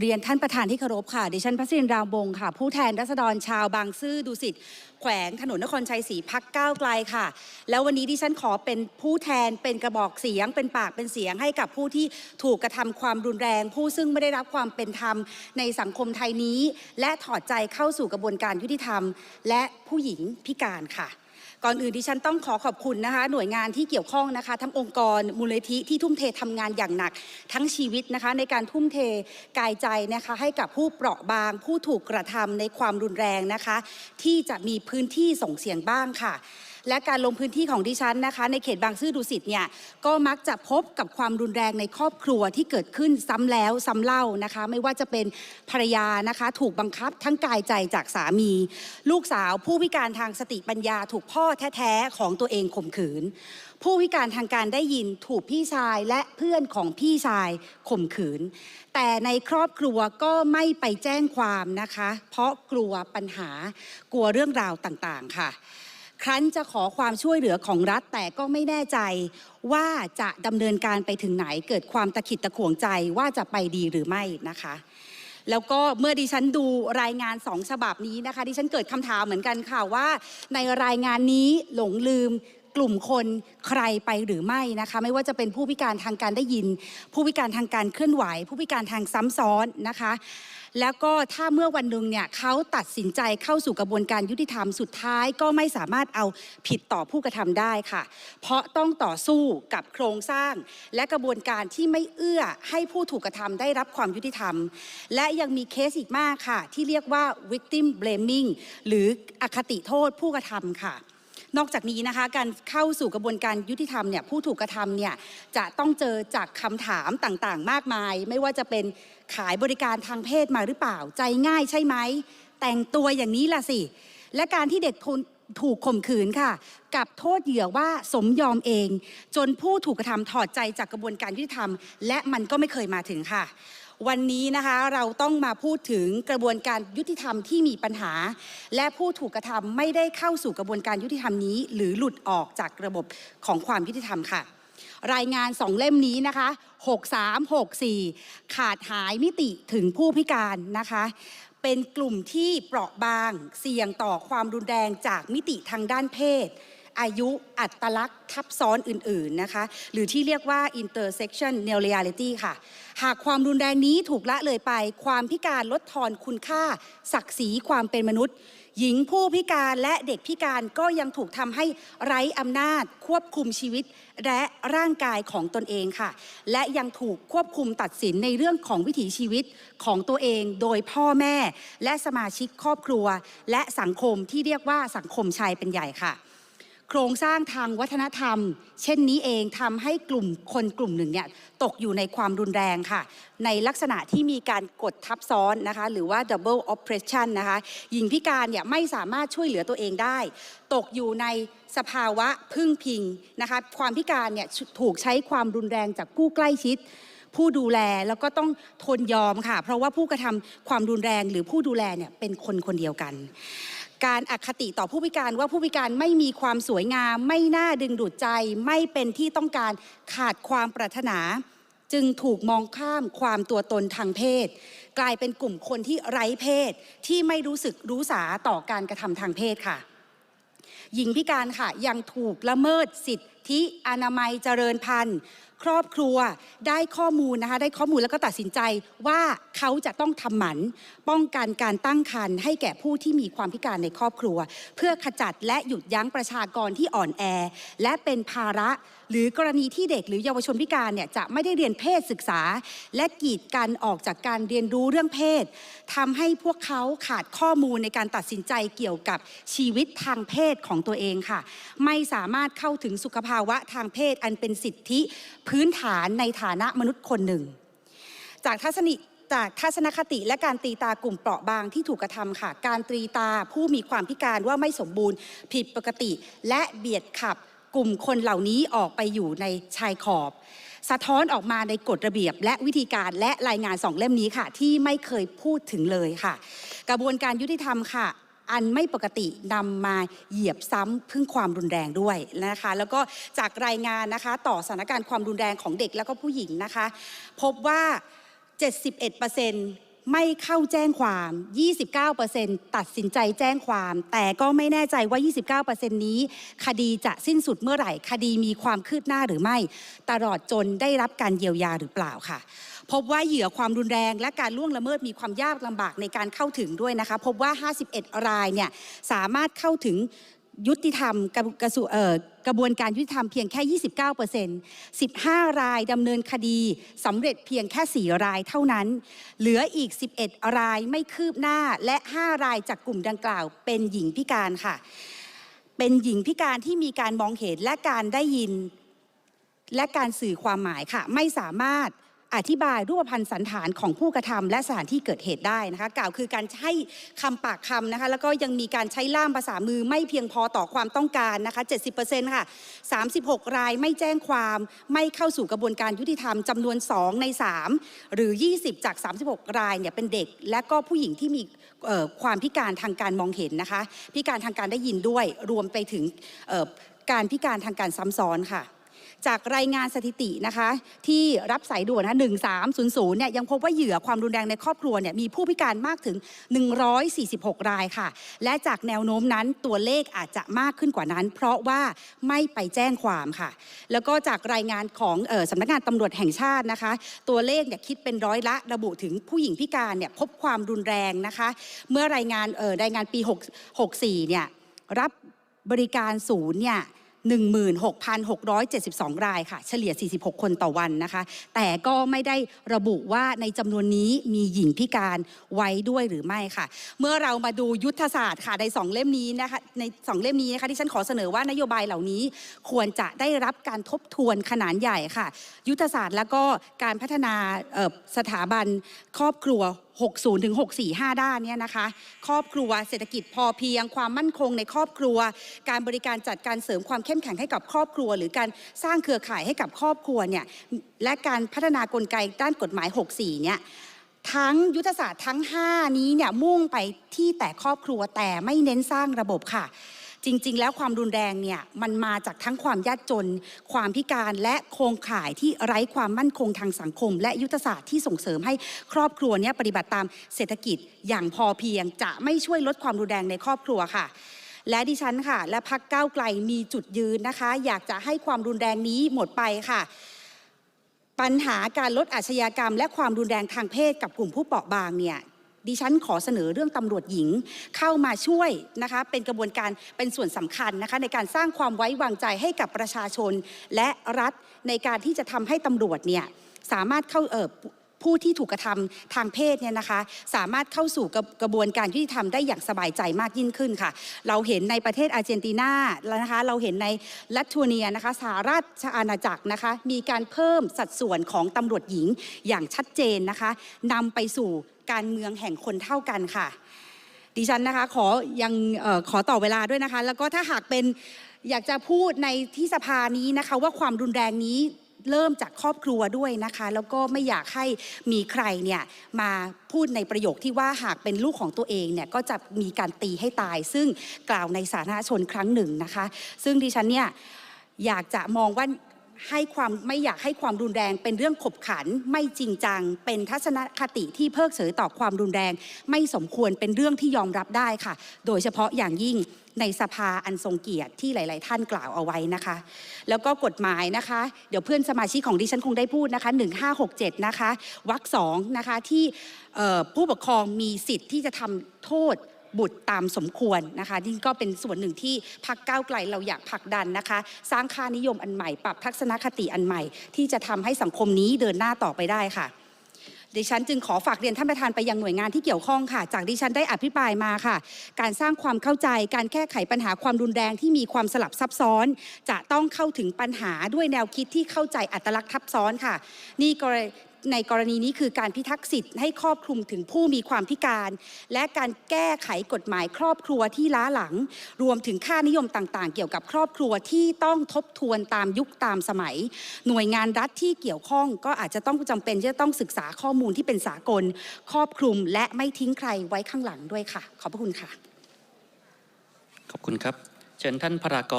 เรียนท่านประธานที่เคารพค่ะ ดิฉันพัชรินรามวงค่ะ ผู้แทนรัษฎรชาวบางซื่อดุสิตแขวงถนนนครชัยศรีพักก้าวไกลค่ะ แล้ววันนี้ดิฉันขอเป็นผู้แทนเป็นกระบอกเสียง เป็นปากเป็นเสียงให้กับผู้ที่ถูกกระทำความรุนแรง ผู้ซึ่งไม่ได้รับความเป็นธรรมในสังคมไทยนี้ และถอดใจเข้าสู่กระบวนการยุติธรรม และผู้หญิงพิการค่ะ ก่อนอื่นดิฉันต้องขอขอบคุณนะคะ หน่วยงานที่เกี่ยวข้องนะคะทั้งองค์กรมูลนิธิที่ทุ่มเททำงานอย่างหนัก ทั้งชีวิตนะคะ ในการทุ่มเทกายใจนะคะให้กับผู้เปราะบาง ผู้ถูกกระทำในความรุนแรงนะคะ ที่จะมีพื้นที่ส่งเสียงบ้างค่ะ และการลงพื้นที่ของดิฉันนะคะ ในเขตบางซื่อดุสิตเนี่ยก็มักจะพบกับความรุนแรงในครอบครัวที่เกิดขึ้นซ้ำแล้วซ้ำเล่านะคะ ไม่ว่าจะเป็นภรรยานะคะ ถูกบังคับทั้งกายใจจากสามี ลูกสาวผู้พิการทางสติปัญญาถูกพ่อแท้ๆของตัวเองข่มขืน ผู้พิการทางการได้ยินถูกพี่ชายและเพื่อนของพี่ชายข่มขืน แต่ในครอบครัวก็ไม่ไปแจ้งความนะคะ เพราะกลัวปัญหากลัวเรื่องราวต่างๆค่ะ ครั้นจะขอความช่วยเหลือของรัฐแต่ก็ไม่แน่ใจว่าจะดำเนินการไปถึงไหนเกิดความตะขิดตะขวงใจว่าจะไปดีหรือไม่นะคะ แล้วก็เมื่อดิฉันดูรายงานสองฉบับนี้นะคะ ดิฉันเกิดคำถามเหมือนกันค่ะว่า ในรายงานนี้หลงลืมกลุ่มคนใครไปหรือไม่นะคะ ไม่ว่าจะเป็นผู้พิการทางการได้ยิน ผู้พิการทางการเคลื่อนไหว ผู้พิการทางซ้ำซ้อนนะคะ แล้วก็ถ้าเมื่อวันหนึ่งเนี่ยเขาตัดสินใจเข้าสู่กระบวนการยุติธรรมสุดท้ายก็ไม่สามารถเอาผิดต่อผู้กระทำได้ค่ะ เพราะต้องต่อสู้กับโครงสร้าง และกระบวนการที่ไม่เอื้อให้ผู้ถูกกระทำได้รับความยุติธรรม และยังมีเคสอีกมากค่ะ ที่เรียกว่า victim blaming หรืออคติโทษผู้กระทำค่ะ นอกจากนี้นะคะการเข้าสู่กระบวนการยุติธรรมเนี่ยผู้ถูกกระทำเนี่ยจะต้องเจอจากคำถามต่างๆ มากมาย ไม่ว่าจะเป็นขายบริการทางเพศมาหรือเปล่า ใจง่ายใช่ไหมแต่งตัวอย่างนี้ล่ะสิ และการที่เด็กถูกข่มขืนค่ะ กับโทษเหยื่อว่าสมยอมเอง จนผู้ถูกกระทำถอดใจจากกระบวนการยุติธรรม และมันก็ไม่เคยมาถึงค่ะ วันนี้นะคะเราต้องมาพูดถึงกระบวนการยุติธรรมที่มีปัญหา และผู้ถูกกระทำไม่ได้เข้าสู่กระบวนการยุติธรรมนี้ หรือหลุดออกจากระบบของความยุติธรรมค่ะ รายงานสองเล่มนี้นะคะ 6364 ขาดหายมิติถึงผู้พิการนะคะ เป็นกลุ่มที่เปราะบาง เสี่ยงต่อความรุนแรงจากมิติทางด้านเพศ อายุอัตลักษณ์ทับซ้อนอื่นๆนะคะ หรือที่เรียกว่า intersection n e r a l i t y ค่ะ หากความรุนแรงนี้ถูกละเลยไป ความพิการลดทอนคุณค่า ศักดิ์ศรีความเป็นมนุษย์ หญิงผู้พิการและเด็กพิการก็ยังถูกทำให้ไร้อำนาจ ควบคุมชีวิตและร่างกายของตนเองค่ะ และยังถูกควบคุมตัดสินในเรื่องของวิถีชีวิตของตัวเองโดยพ่อแม่ และสมาชิกครอบครัว และสังคมที่เรียกว่าสังคมชายเป็นใหญ่ค่ะ โครงสร้างทางวัฒนธรรม เช่นนี้เองทำให้กลุ่มคนกลุ่มหนึ่งเนี่ยตกอยู่ในความรุนแรงค่ะ ในลักษณะที่มีการกดทับซ้อนนะคะ หรือว่า double oppression นะคะหญิงพิการเนี่ยไม่สามารถช่วยเหลือตัวเองได้ ตกอยู่ในสภาวะพึ่งพิงนะคะ ความพิการเนี่ยถูกใช้ความรุนแรงจากผู้ใกล้ชิดผู้ดูแลแล้วก็ต้องทนยอมค่ะ เพราะว่าผู้กระทำความรุนแรงหรือผู้ดูแลเนี่ยเป็นคนคนเดียวกัน การอคติต่อผู้พิการว่าผู้พิการไม่มีความสวยงาม ไม่น่าดึงดูดใจ ไม่เป็นที่ต้องการขาดความปรารถนา จึงถูกมองข้ามความตัวตนทางเพศ กลายเป็นกลุ่มคนที่ไร้เพศ ที่ไม่รู้สึกรู้สาต่อการกระทำทางเพศค่ะ หญิงพิการค่ะยังถูกละเมิดสิทธิ อนามัยเจริญพันธุ์ ครอบครัวได้ข้อมูลนะคะ ได้ข้อมูลแล้วก็ตัดสินใจว่าเขาจะต้องทำหมัน ป้องกันการตั้งครรภ์ให้แก่ผู้ที่มีความพิการในครอบครัว เพื่อขจัดและหยุดยั้งประชากรที่อ่อนแอ และเป็นภาระ หรือกรณีที่เด็กหรือเยาวชนพิการเนี่ยจะไม่ได้เรียนเพศศึกษา และกีดกันออกจากการเรียนรู้เรื่องเพศทำให้พวกเขาขาดข้อมูลในการตัดสินใจเกี่ยวกับชีวิตทางเพศของตัวเองค่ะ ไม่สามารถเข้าถึงสุขภาาวะทางเพศอันเป็นสิทธิพื้นฐานในฐานะมนุษย์คนหนึ่ง จากทัศนิจากทัศนคติและการตีตากลุ่มเปราะบางที่ถูกกระทำค่ะ การตีตาผู้มีความพิการว่าไม่สมบูรณ์ ผิดปกติ และเบียดขับกลุ่มคนเหล่านี้ออกไปอยู่ในชายขอบ สะท้อนออกมาในกฎระเบียบ และวิธีการและรายงานสองเล่มนี้ค่ะ ที่ไม่เคยพูดถึงเลยค่ะ กระบวนการยุติธรรมค่ะ อันไม่ปกตินำมาเหยียบซ้ำพึ่งความรุนแรงด้วยนะคะ แล้วก็จากรายงานนะคะต่อสถานการณ์ความรุนแรงของเด็กแล้วก็ผู้หญิงนะคะ พบว่า 71% ไม่เข้าแจ้งความ 29%ตัดสินใจแจ้งความ แต่ก็ไม่แน่ใจว่า 29%นี้ คดีจะสิ้นสุดเมื่อไหร่ คดีมีความคืบหน้าหรือไม่ ตลอดจนได้รับการเยียวยาหรือเปล่าค่ะ พบว่าเหยื่อความรุนแรงและการล่วงละเมิดมีความยากลำบากในการเข้าถึงด้วยนะคะ พบว่า 51 รายเนี่ยสามารถเข้าถึง ยุติธรรมกระกระสุเอ่อกระบวนการยุติธรรมเพียงแค่ 29% 15 รายดำเนินคดีสำเร็จเพียงแค่ 4 รายเท่านั้น เหลืออีก 11 รายไม่คืบหน้าและ 5 รายจากกลุ่มดังกล่าว เป็นหญิงพิการค่ะ เป็นหญิงพิการที่มีการมองเห็นและการได้ยิน และการสื่อความหมายค่ะ ไม่สามารถ อธิบายรูปพันธ์สันฐานของผู้กระทำและสถานที่เกิดเหตุได้นะคะกล่าวคือการใช้คำปากคำนะคะแล้วก็ยังมีการใช้ล่ามภาษามือไม่เพียงพอต่อความต้องการนะคะ70%ค่ะ36 รายไม่แจ้งความไม่เข้าสู่กระบวนการยุติธรรมจำนวน 2 ใน 3 หรือ 20 จาก 36 รายเนี่ยเป็นเด็ก และก็ผู้หญิงที่มีความพิการทางการมองเห็นนะคะ พิการทางการได้ยินด้วยรวมไปถึงการพิการทางการซ้ำซ้อนค่ะ จากรายงานสถิตินะคะที่รับสายด่วนนะ1300เนี่ยยังพบว่าเหยื่อความรุนแรงในครอบครัวเนี่ยมีผู้พิการมากถึง 146 รายค่ะ และจากแนวโน้มนั้นตัวเลขอาจจะมากขึ้นกว่านั้น เพราะว่าไม่ไปแจ้งความค่ะ แล้วก็จากรายงานของออสำนักงานตำรวจแห่งชาตินะคะ ตัวเลขเนี่ยคิดเป็นร้อยละระบุถึงผู้หญิงพิการเนี่ยพบความรุนแรงนะคะ เมื่อรายงานรายงานปี 6 64เนี่ยรับบริการศูนย์เนี่ย 16,672 รายค่ะ เฉลี่ย 46 คนต่อวันนะคะ แต่ก็ไม่ได้ระบุว่าในจำนวนนี้มีหญิงพิการไว้ด้วยหรือไม่ค่ะ เมื่อเรามาดูยุทธศาสตร์ค่ะในสองเล่มนี้นะคะในสองเล่มนี้นะคะที่ฉันขอเสนอว่านโยบายเหล่านี้ ควรจะได้รับการทบทวนขนาดใหญ่ค่ะ ยุทธศาสตร์แล้วก็การพัฒนาสถาบันครอบครัว60ถึง645 ด้านเนี่ยนะคะ ครอบครัวเศรษฐกิจพอเพียง ความมั่นคงในครอบครัว การบริการจัดการเสริมความเข้มแข็งให้กับครอบครัว หรือการสร้างเครือข่ายให้กับครอบครัวเนี่ยและการพัฒนากลไกด้านกฎหมาย 64 เนี่ยทั้งยุทธศาสตร์ทั้ง 5 นี้เนี่ยมุ่งไปที่แต่ครอบครัวแต่ไม่เน้นสร้างระบบค่ะ จริง ๆ แล้วความรุนแรงเนี่ยมันมาจากทั้งความยากจน ความพิการและโครงข่ายที่ไร้ความมั่นคงทางสังคม และยุทธศาสตร์ที่ส่งเสริมให้ครอบครัวเนี่ยปฏิบัติตามเศรษฐกิจอย่างพอเพียง จะไม่ช่วยลดความรุนแรงในครอบครัวค่ะและดิฉันค่ะ และพักก้าวไกลมีจุดยืนนะคะ อยากจะให้ความรุนแรงนี้หมดไปค่ะ ปัญหาการลดอาชญากรรม และความรุนแรงทางเพศกับกลุ่มผู้เปราะบางเนี่ย ดิฉันขอเสนอเรื่องตำรวจหญิงเข้ามาช่วยนะคะ เป็นกระบวนการเป็นส่วนสำคัญนะคะ ในการสร้างความไว้วางใจให้กับประชาชนและรัฐในการที่จะทำให้ตำรวจเนี่ยสามารถเข้าเอ่อ ผู้ที่ถูกกระทำทางเพศเนี่ยนะคะ สามารถเข้าสู่กระกระบวนการยุติธรรมได้อย่างสบายใจมากยิ่งขึ้นค่ะ เราเห็นในประเทศอาร์เจนตินาแล้วนะคะ เราเห็นในลัตทัวเนียนะคะสหราชอาณาจักรนะคะ มีการเพิ่มสัดส่วนของตำรวจหญิงอย่างชัดเจนนะคะนำไปสู่การเมืองแห่งคนเท่ากันค่ะ ดิฉันนะคะขอยังออขอต่อเวลาด้วยนะคะ แล้วก็ถ้าหากเป็นอยากจะพูดในที่สภานี้นะคะ ว่าความรุนแรงนี้ เริ่มจากครอบครัวด้วยนะคะ แล้วก็ไม่อยากให้มีใครเนี่ยมาพูดในประโยคที่ว่าหากเป็นลูกของตัวเองเนี่ยก็จะมีการตีให้ตาย ซึ่งกล่าวในสาธารณชนครั้งหนึ่งนะคะ ซึ่งดิฉันเนี่ยอยากจะมองว่า ให้ความไม่อยากให้ความรุนแรง เป็นเรื่องขบขันไม่จริงจัง เป็นทัศนคติที่เพิกเฉยต่อความรุนแรง ไม่สมควรเป็นเรื่องที่ยอมรับได้ค่ะ โดยเฉพาะอย่างยิ่งในสภาอันทรงเกียรติที่หลาย ๆ ท่านกล่าวเอาไว้นะคะ แล้วก็กฎหมายนะคะ เดี๋ยวเพื่อนสมาชิกของดิฉันคงได้พูดนะคะ 1567 นะคะวรรคสองนะคะที่ผู้ปกครองมีสิทธิ์ที่จะทำโทษ บุตรตามสมควรนะคะนี่ก็เป็นส่วนหนึ่งที่พักก้าวไกลเราอยากผลักดันนะคะ สร้างค่านิยมอันใหม่ ปรับทัศนคติอันใหม่ ที่จะทำให้สังคมนี้เดินหน้าต่อไปได้ค่ะดิฉันจึงขอฝากเรียนท่านประธานไปยังหน่วยงานที่เกี่ยวข้องค่ะ จากดิฉันได้อภิปรายมาค่ะ การสร้างความเข้าใจ การแก้ไขปัญหาความรุนแรงที่มีความสลับซับซ้อน จะต้องเข้าถึงปัญหาด้วยแนวคิดที่เข้าใจอัตลักษณ์ทับซ้อนค่ะ นี่กร ในกรณีนี้คือการพิทักษ์สิทธิ์ให้ครอบคลุมถึงผู้มีความพิการ และการแก้ไขกฎหมายครอบครัวที่ล้าหลัง รวมถึงค่านิยมต่างๆ เกี่ยวกับครอบครัวที่ต้องทบทวนตามยุคตามสมัย หน่วยงานรัฐที่เกี่ยวข้องก็อาจจะต้องจำเป็นที่จะต้องศึกษาข้อมูลที่เป็นสากล ครอบคลุม และไม่ทิ้งใครไว้ข้างหลังด้วยค่ะ ขอบพระคุณค่ะ ขอบคุณครับ เชิญท่านพราก